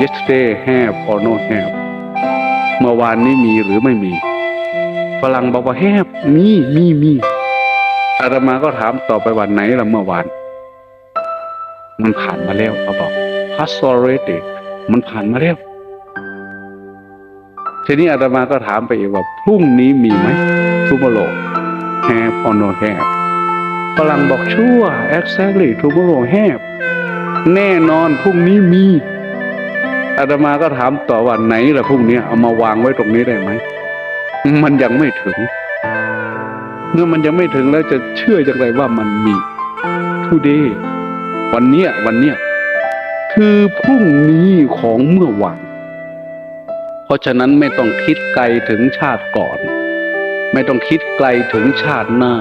yesterday have or no have เมื่อวานนี้มีหรือไม่มี ฝรั่งบอกว่า have มีมีมีอาตมาก็ถามต่อไปวันไหนละเมื่อวาน มันผ่านมาแล้วเขาบอก past already มันผ่านมาแล้ว ทีนี้อาตมาก็ถามไปอีกว่าพรุ่งนี้มีไหม tomorrow have or no have ฝรั่งบอกชั่ว exactly tomorrow have แน่นอนพรุ่งนี้มี อาตมาก็ถามต่อว่าไหนล่ะพรุ่งนี้เอามาวางไว้ตรงนี้ได้ไหมมันยังไม่ถึง เมื่อมันยังไม่ถึงแล้วจะเชื่ออย่างไรว่ามันมี today วันเนี้ยวันเนี้ยคือพรุ่งนี้ของเมื่อวานเพราะฉะนั้นไม่ต้องคิดไกลถึงชาติก่อน ไม่ต้องคิดไกลถึงชาติหน้า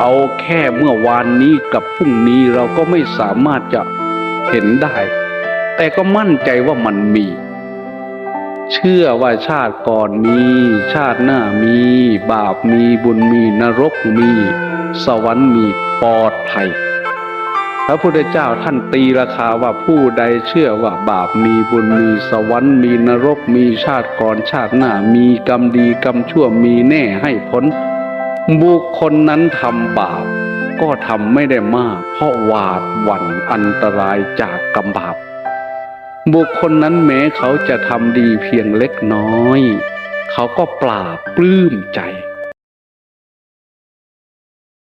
เอาแค่เมื่อวานนี้กับพรุ่งนี้เราก็ไม่สามารถจะเห็นได้ แต่ก็มั่นใจว่ามันมี เชื่อว่าชาติก่อนมี ชาติหน้ามี บาปมีบุญมีนรกมี สวรรค์มีปลอดภัยพระพุทธเจ้าท่านตีราคาว่าผู้ใดเชื่อว่าบาปมีบุญมีสวรรค์มีนรกมีชาติก่อนชาติหน้ามีกรรมดีกรรมชั่วมีแน่ให้พ้นบุคคลนั้นทำบาปก็ทำไม่ได้มาก เพราะหวาดหวั่นอันตรายจากกรรมบาป บุคคลนั้นแม้เขาจะทำดีเพียงเล็กน้อย เขาก็ปราบปลื้มใจ